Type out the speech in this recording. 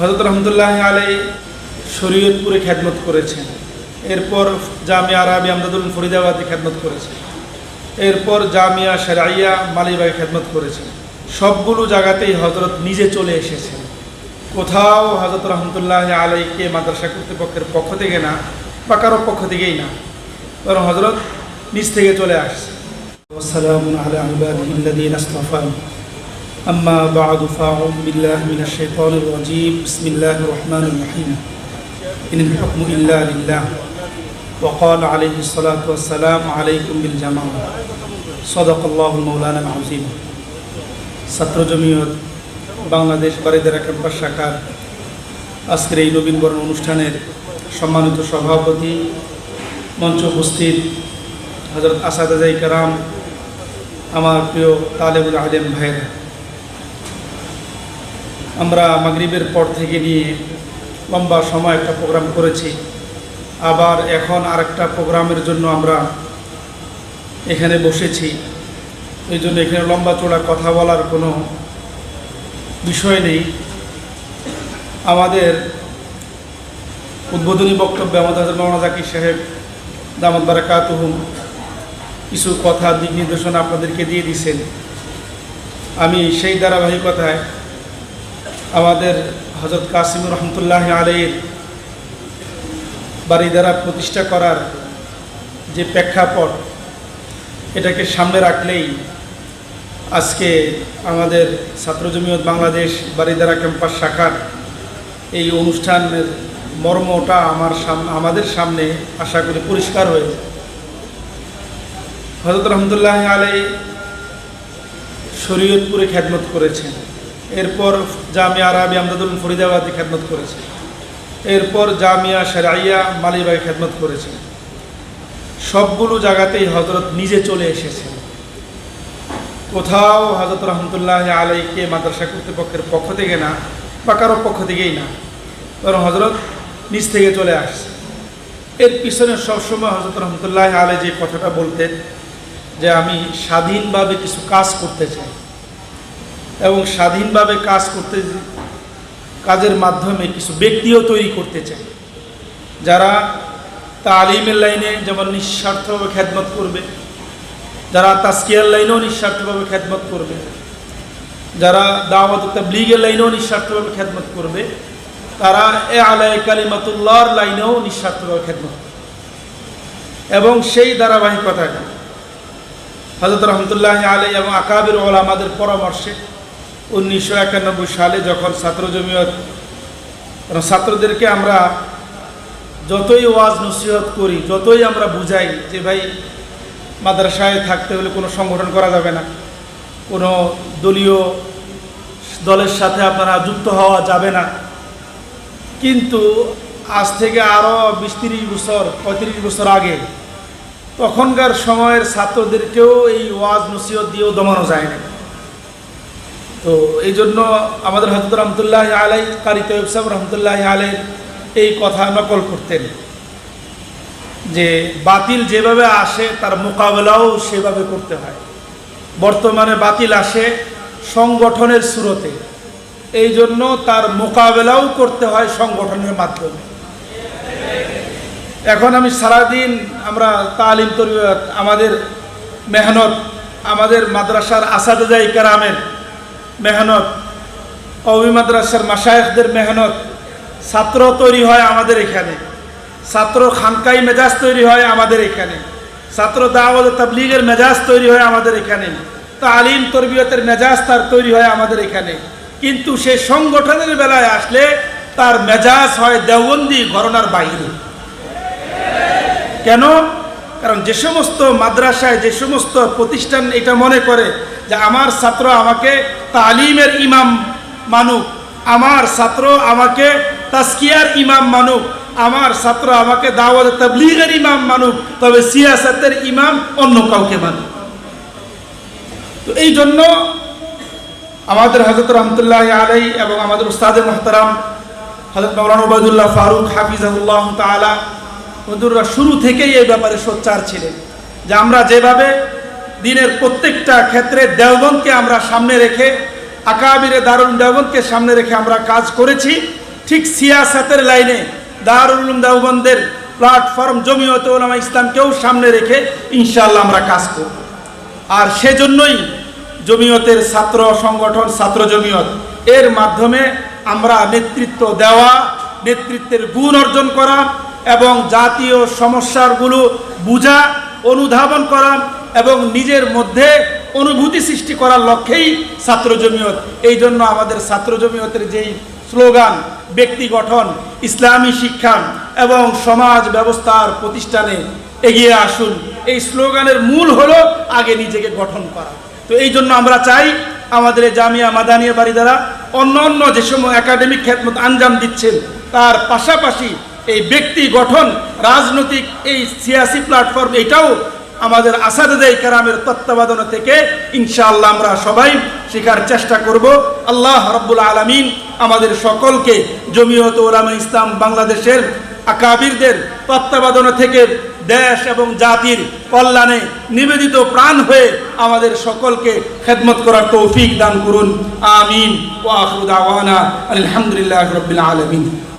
হজরত রহমতুল্লাহ আলী শরীয়তপুরে খ্যাতমত করেছেন। এরপর জামিয়া আরবি আমদাদুল ফরিদাবাদে খ্যাতমত করেছেন। এরপর জামিয়া সেরাইয়া মালিবাগে খ্যাতমত করেছেন। সবগুলো জায়গাতেই হজরত নিজে চলে এসেছেন। কোথাও হজরত রহমতুল্লাহ আলাইকে মাদ্রাসা কর্তৃপক্ষের পক্ষ থেকে না বা কারও পক্ষ থেকেই না কারণ হজরত নিজ থেকে চলে আসছে আসসালামু আলাইকুম أما بعد فأعوذ بالله من الشيطان الرجيم بسم الله الرحمن الرحيم إن الحكم إلا لله وقال عليه الصلاة والسلام عليكم بالجماعة صدق الله مولانا العظيم ছাত্র জমিয়ত বাংলাদেশ বারিদারা ক্যাম্পাস শাখার আজকের এই নবীনবরণ অনুষ্ঠানের সম্মানিত সভাপতি মঞ্চ উপস্থিত হজরত আসাদাজাই কারাম আমার প্রিয় তালেবুল আলেম ভাইরা আমরা মাগরিবের পর থেকে নিয়ে লম্বা সময় একটা প্রোগ্রাম করেছি। আবার এখন আরেকটা প্রোগ্রামের জন্য আমরা এখানে বসেছি। এই জন্য এখানে লম্বা চোড়া কথা বলার কোনো বিষয় নেই। আমাদের উদ্বোধনী বক্তব্যে আমাদের মৌলানা জাকির সাহেব দামদ বারাকাতুহুম কিছু কথা, দিক নির্দেশনা আপনাদেরকে দিয়ে দিছেন আমি সেই ধারাবাহিকতায় আমাদের হজরত কাসিম রহমতুল্লাহ আলীর বাড়ি দ্বারা প্রতিষ্ঠা করার যে প্রেক্ষাপট, এটাকে সামনে রাখলেই আজকে আমাদের ছাত্র জমিয়ত বাংলাদেশ বারিদারা ক্যাম্পাস শাখার এই অনুষ্ঠানের মর্মটা আমার সামনে আমাদের সামনে আশা করি পরিষ্কার হয়েছে হজরত রহমতুল্লাহ আলাই শরীয়তপুরে খ্যাদমত করেছেন। এরপর জামিয়া আরবি আমদাদুল ফরিদাবাদে খ্যাদমত করেছেন এরপর জামিয়া সেরাইয়া মালিবাগে খ্যাদমত করেছেন সবগুলো জায়গাতেই হজরত নিজে চলে এসেছেন। কোথাও হজরত রহমতুল্লাহ আলাইকে মাদ্রাসা কর্তৃপক্ষের পক্ষ থেকে না বা কারও পক্ষ থেকেই না, বরং হজরত নিজ থেকে চলে আসছে। এর পিছনে সবসময় হজরত রহমতুল্লাহ আলাই যে কথাটা বলতেন যে আমি স্বাধীনভাবে কিছু কাজ করতে চাই। এবং স্বাধীনভাবে কাজ করতে কাজের মাধ্যমে কিছু ব্যক্তিও তৈরি করতে চাই যারা তালিমের লাইনে যেমন নিঃস্বার্থভাবে খ্যাদমত করবে, যারা তাস্কিয়ার লাইনেও নিঃস্বার্থভাবে খ্যাদমত করবে, যারা দাওয়াত তাবলিগের লাইনেও নিঃস্বার্থভাবে খ্যাদমত করবে, তারা এ আলাই কালিমাতুল্লাহর লাইনেও নিঃস্বার্থভাবে খ্যাদমত এবং সেই ধারাবাহিকতায় হজরত রহমতুল্লাহ আলী এবং আকাবির ওলামাদের পরামর্শে উনিশশো একানব্বই সালে যখন ছাত্র জমিয়ত ছাত্রদেরকে আমরা যতই ওয়াজ নসিহত করি, যতই আমরা বুঝাই যে ভাই মাদ্রাসায় থাকতে হলে কোনো সংগঠন করা যাবে না, কোনো দলীয় দলের সাথে আপনারা যুক্ত হওয়া যাবে না। কিন্তু আজ থেকে আরও বিশ তিরিশ বছর, পঁয়ত্রিশ বছর আগে তখনকার সময়ের ছাত্রদেরকেও এই ওয়াজ নসিহত দিয়েও দমানো যায় না তো এই জন্য আমাদের হজরত রহমতুল্লাহ আলাই কারি তৈব সাহেব রহমতুল্লাহ আলাই এই কথা নকল করতেন যে বাতিল যেভাবে আসে তার মোকাবেলাও সেভাবে করতে হয়। বর্তমানে বাতিল আসে সংগঠনের সুরতে। এই জন্য তার মোকাবেলাও করতে হয় সংগঠনের মাধ্যমে। এখন আমি সারাদিন আমরা তালিম তরবিয়ত আমাদের মেহনত, আমাদের মাদ্রাসার আসাদাই কারামের মেহনত। কবি মাদ্রাসার মাসায়কদের মেহনত। ছাত্র তৈরি হয় আমাদের এখানে। ছাত্র খানকাই মেজাজ তৈরি হয় আমাদের এখানে। ছাত্র দাওয়াত তাবলিগের মেজাজ তৈরি হয় আমাদের এখানে। তালিম তরবিয়তের মেজাজ তার তৈরি হয় আমাদের এখানে। কিন্তু সে সংগঠনের বেলায় আসলে তার মেজাজ হয় দেওবন্দি ঘরনার বাইরে। কেন? কারণ যে সমস্ত মাদ্রাসায়, যে সমস্ত প্রতিষ্ঠান এটা মনে করে যে আমার ছাত্র আমাকে তালিমের ইমাম মানুক, আমার ছাত্র আমাকে তাস্কিয়ার ইমাম মানুক, আমার ছাত্র আমাকে দাওয়াত তাবলিগের ইমাম মানুক, তবে সিয়াসতের ইমাম অন্য কাউকে মানুক। তো এই জন্য আমাদের হজরত রহমতুল্লাহ আলাই এবং আমাদের উস্তাদের মোহতারাম হজরত মৌলানা উবায়দুল্লাহ ফারুক হাফিজাহুল্লাহ তালা হুজুররা শুরু থেকেই এই ব্যাপারে সোচ্চার ছিলেন যে আমরা যেভাবে দিনের প্রত্যেকটা ক্ষেত্রে দেওবন্দকে আমরা সামনে রেখে, আকাবিরে দারুণ দেওবন্দকে সামনে রেখে আমরা কাজ করেছি, ঠিক সিয়াসাতের লাইনে দারুল উলুম দেওবন্দের প্ল্যাটফর্ম জমিয়ত ওলামা ইসলামকেও সামনে রেখে ইনশাল্লাহ আমরা কাজ করব। আর সেজন্যই জমিয়তের ছাত্র সংগঠন, ছাত্র জমিয়ত, এর মাধ্যমে আমরা নেতৃত্ব দেওয়া, নেতৃত্বের গুণ অর্জন করা এবং জাতীয় সমস্যাগুলো বুঝা, অনুধাবন করা এবং নিজের মধ্যে অনুভূতি সৃষ্টি করার লক্ষ্যেই ছাত্র জমিয়ত। এই জন্য আমাদের ছাত্র জমিয়তের যেই স্লোগান, ব্যক্তি গঠন, ইসলামী শিক্ষা এবং সমাজ ব্যবস্থার প্রতিষ্ঠানে এগিয়ে আসুন, এই স্লোগানের মূল হলো আগে নিজেকে গঠন করা। তো এই জন্য আমরা চাই আমাদের জামিয়া মাদানিয়া বাড়ি দ্বারা অন্য অন্য যে সময় একাডেমিক খেদমত আঞ্জাম দিচ্ছেন, তার পাশাপাশি এই ব্যক্তি গঠন, রাজনৈতিক এই সিয়াসি প্ল্যাটফর্ম এটাও আমাদের আসাদাই কারামের তত্ত্বাবধান থেকে ইনশাআল্লাহ আমরা সবাই শেখার চেষ্টা করব। আল্লাহ রব্বুল আলমিন আমাদের সকলকে জমিয়ত ওলামা ইসলাম বাংলাদেশের আকাবিরদের তত্ত্বাবধান থেকে দেশ এবং জাতির কল্যাণে নিবেদিত প্রাণ হয়ে আমাদের সকলকে খেদমত করার তৌফিক দান করুন। আমিন। ওয়াহুদ আওয়ানা আলহামদুলিল্লাহ রবিল আলমিন।